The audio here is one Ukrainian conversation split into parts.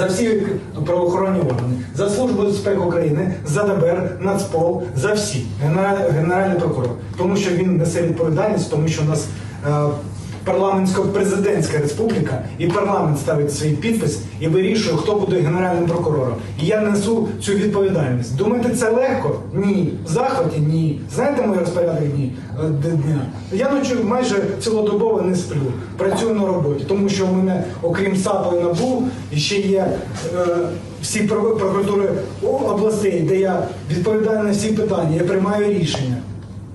за всі правоохоронні органи, за Службу безпеки України, за ДБР, Нацпол, за всі, Генера- Генеральний прокурор. Тому що він несе відповідальність, тому що у нас е, парламентсько-президентська республіка, і парламент ставить свій підпис і вирішує, хто буде генеральним прокурором. І я несу цю відповідальність. Думаєте, це легко? Ні. В захваті? Ні. Знаєте мій розпорядок е, дня? Я ночі майже цілодобово не сплю. Працюю на роботі, тому що у мене, окрім САПу і НАБУ, ще є е, всі прокуратури областей, де я відповідаю на всі питання, я приймаю рішення.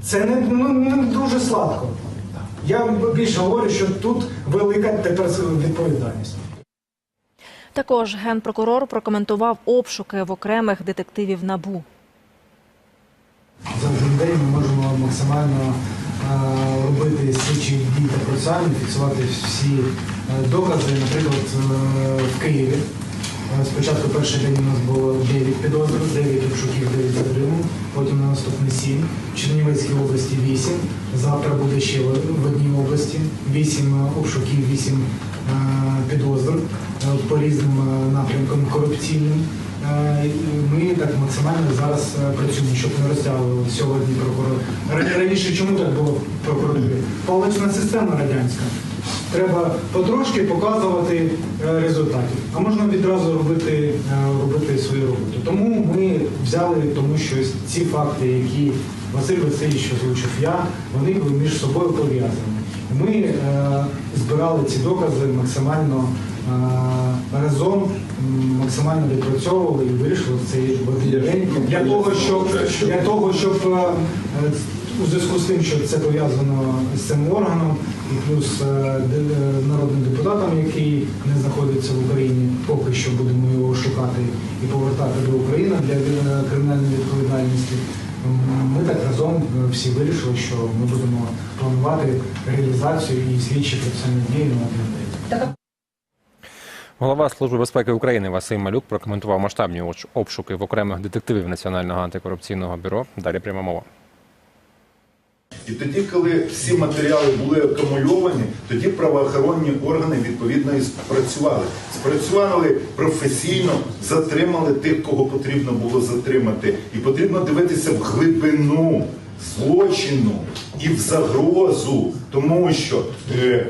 Це не, ну, не дуже сладко. Я більше говорю, що тут велика тепер відповідальність. Також генпрокурор прокоментував обшуки в окремих детективів НАБУ. За один день ми можемо максимально е, робити слідчі дії та процесуальні, фіксувати всі е, докази. Наприклад, е, в Києві спочатку перший день у нас було 9 підозр, 9 обшуків, 9 затримань, потім на наступний 7. В Чернівецькій області 8. Завтра буде ще в одній області 8 обшуків, 8 е, підозр е, по різним е, напрямкам корупційним. Е, Ми так максимально зараз е, працюємо, щоб не розтягували сьогодні прокурор. Раніше чому так було в прокуратурі? Палична система радянська. Треба потрошки показувати е, результатів, а можна відразу робити, е, робити свою роботу. Тому ми взяли, тому що ці факти, які Василь Васильович озвучив я, вони були між собою пов'язані. Ми е, збирали ці докази максимально е, разом, максимально відпрацьовували і вирішили в цей день для того, щоб для того, щоб е, у зв'язку з тим, що це пов'язано з цим органом, і плюс е, е, народним депутатом, який не знаходиться в Україні, поки що будемо його шукати і повертати до України для е, кримінальної відповідальності. Ми так разом всі вирішили, що ми будемо планувати реалізацію і слідчі процесуальні дії на день. Голова Служби безпеки України Василь Малюк прокоментував масштабні оч- обшуки в окремих детективів Національного антикорупційного бюро. Далі пряма мова. І тоді, коли всі матеріали були акумульовані, тоді правоохоронні органи відповідно і спрацювали. Спрацювали професійно, затримали тих, кого потрібно було затримати. І потрібно дивитися в глибину злочину і в загрозу, тому що е,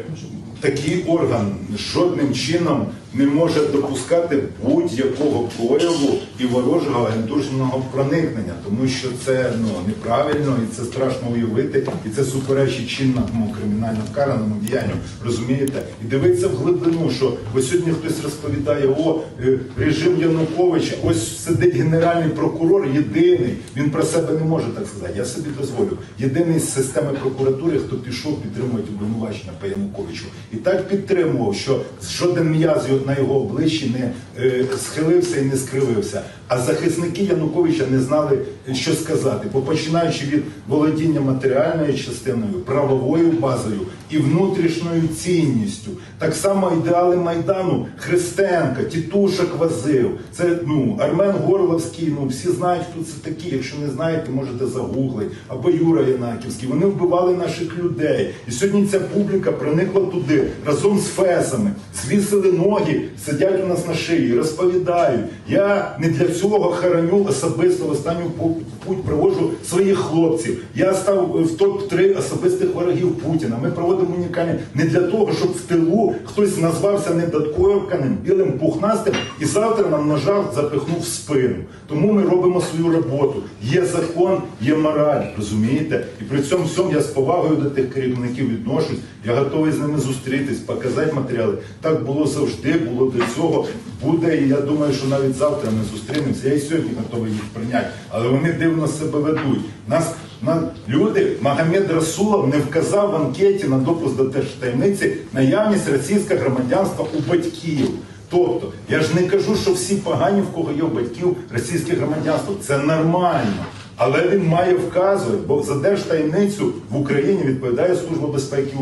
такий орган жодним чином не може допускати будь-якого прояву і ворожого агентурного проникнення, тому що це ну неправильно і це страшно уявити, і це суперечить чинному кримінально караному діянню. Розумієте? І дивиться в глибину, що ось сьогодні хтось розповідає, о е, режим Януковича, ось сидить генеральний прокурор, єдиний. Він про себе не може так сказати. Я собі дозволю. Єдиний з системи прокуратури, хто пішов підтримувати обвинувачення по Януковичу. І так підтримував, що жоден м'яз його- на його обличчі не е, схилився і не скривився. А захисники Януковича не знали, що сказати, бо починаючи від володіння матеріальною частиною, правовою базою і внутрішньою цінністю. Так само ідеали Майдану Христенка, Тітушок возив. Це ну Армен Горловський. Ну всі знають, хто це такі. Якщо не знаєте, можете загуглити. Або Юра Янаківський. Вони вбивали наших людей. І сьогодні ця публіка проникла туди разом з фесами, звісили ноги, сидять у нас на шиї, розповідають. Я не для цього хараню особисто в останню пу- путь проводжу своїх хлопців. Я став в топ-3 особистих ворогів Путіна. Ми проводимо унікальні не для того, щоб в тилу хтось назвався недоткоюканим, білим пухнастим і завтра нам ножа запихнув в спину. Тому ми робимо свою роботу. Є закон, є мораль, розумієте? І при цьому всьому я з повагою до тих керівників відношусь. Я готовий з ними зустрітись, показати матеріали. Так було завжди, було до цього, буде. І я думаю, що навіть завтра ми зустрінемося. Я і сьогодні готовий їх прийняти. Але вони дивно себе ведуть. Нас на люди Магомед Расулов не вказав в анкеті на допуск до держтаємниці наявність російського громадянства у батьків. Тобто, я ж не кажу, що всі погані, в кого є батьків російське громадянство. Це нормально. Але він має вказувати, бо за держтаємницю в Україні відповідає Служба безпеки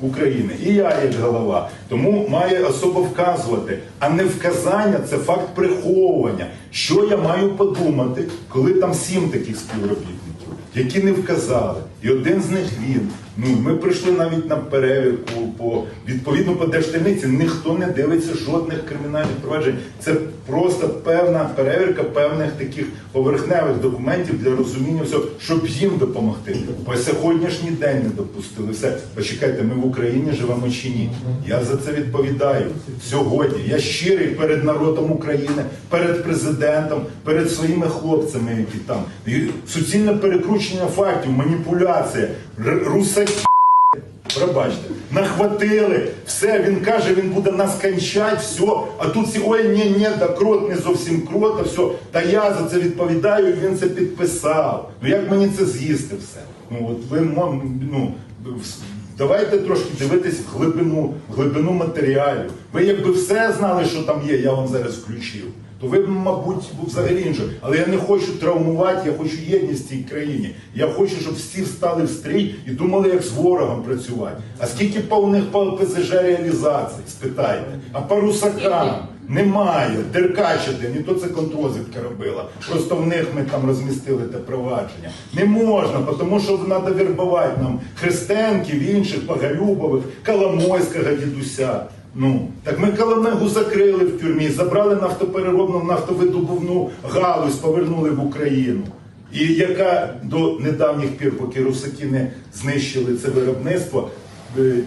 України. І я як голова. Тому має особо вказувати. А не вказання це факт приховування. Що я маю подумати, коли там сім таких співробітників, які не вказали. І один з них він. Ну ми прийшли навіть на перевірку по відповідно по держтаниці. Ніхто не дивиться жодних кримінальних проваджень. Це просто певна перевірка певних таких поверхневих документів для розуміння всього, щоб їм допомогти. По сьогоднішній день не допустили все. Почекайте, ми в Україні живемо чи ні? Я за це відповідаю сьогодні. Я щирий перед народом України, перед президентом, перед своїми хлопцями, які там І суцільне перекручення фактів, маніпуляція, р- Пробачте, нахватили, все, він каже, він буде нас кончать, все, а тут всі, ой, ні, ні, да крот не зовсім крот, а все, та я за це відповідаю, і він це підписав. Ну як мені це з'їсти все? Ну от ви ну, давайте трошки дивитись в глибину, в глибину матеріалів. Ви якби все знали, що там є, я вам зараз включив. То ви, б, мабуть, взагалі інше. Але я не хочу травмувати, я хочу єдність в цій країні. Я хочу, щоб всі встали в стрій і думали, як з ворогом працювати. А скільки по них по ПЗЖ реалізацій, спитайте. А по русакам немає. Деркачити, не то це контрозвідка робила. Просто в них ми там розмістили те провадження. Не можна, тому що треба вербувати нам Христенків, інших, Поголюбових, Коломойського дідуся. Ну, так ми Коломегу закрили в тюрмі, забрали нафтопереробну нафтовидобувну галузь, повернули в Україну. І яка до недавніх пір, поки русаки не знищили це виробництво,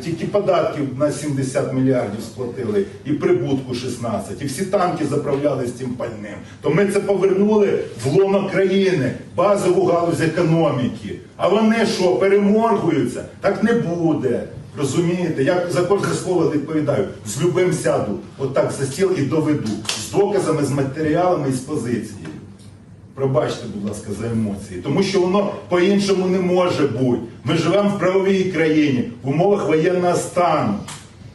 тільки податків на 70 мільярдів сплатили, і прибутку 16, і всі танки заправляли з цим пальним. То ми це повернули в лоно країни, базову галузь економіки. А вони що, переморгуються? Так не буде. Розумієте, я за кожне слово відповідаю. З любим сяду, отак за стіл і доведу. З доказами, з матеріалами і з позицією. Пробачте, будь ласка, за емоції. Тому що воно по-іншому не може бути. Ми живемо в правовій країні, в умовах воєнного стану.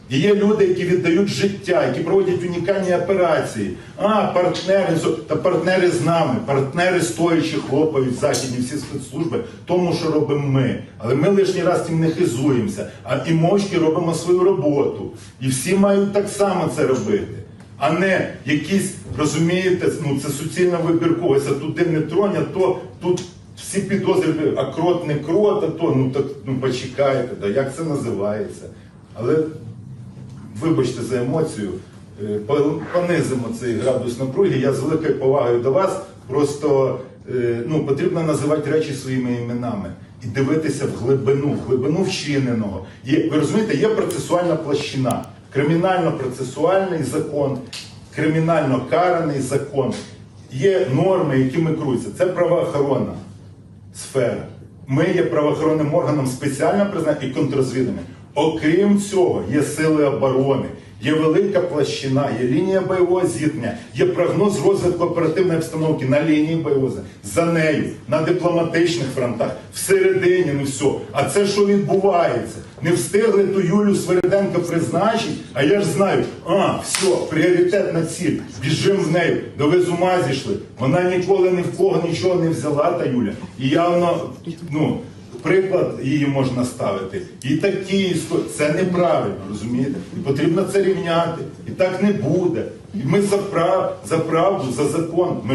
І є люди, які віддають життя, які проводять унікальні операції. А, партнери, та партнери з нами, партнери стоячи хлопають західні всі спецслужби, тому що робимо ми. Але ми лишній раз цим не хизуємося, а і мовчки робимо свою роботу. І всі мають так само це робити. А не якісь, розумієте, ну це суцільна вибірковість, туди не тронь, а то тут всі підозрюють, а крот не крот, а то ну так ну почекайте, да, як це називається. Але вибачте за емоцію, е, понизимо цей градус напруги. Я з великою повагою до вас. Просто е, ну, потрібно називати речі своїми іменами і дивитися в глибину, в глибину вчиненого. Є, ви розумієте, є процесуальна площина, кримінально-процесуальний закон, кримінально караний закон. Є норми, якими керуються. Це правоохоронна сфера. Ми є правоохоронним органом спеціально признати і контрозвідами. Окрім цього, є сили оборони, є велика площина, є лінія бойового зіткнення, є прогноз розвитку оперативної обстановки на лінії бойового за нею, на дипломатичних фронтах, всередині, ну все. А це що відбувається? Не встигли ту Юлю Свериденко призначити, а я ж знаю, а, все, пріоритетна ціль, біжим в нею, до ви з ума зійшли. Вона ніколи ні в кого нічого не взяла, та Юля. І явно, ну, приклад її можна ставити. І такі. Це неправильно, розумієте? І потрібно це рівняти. І так не буде. І ми за, прав, за правду, за закон.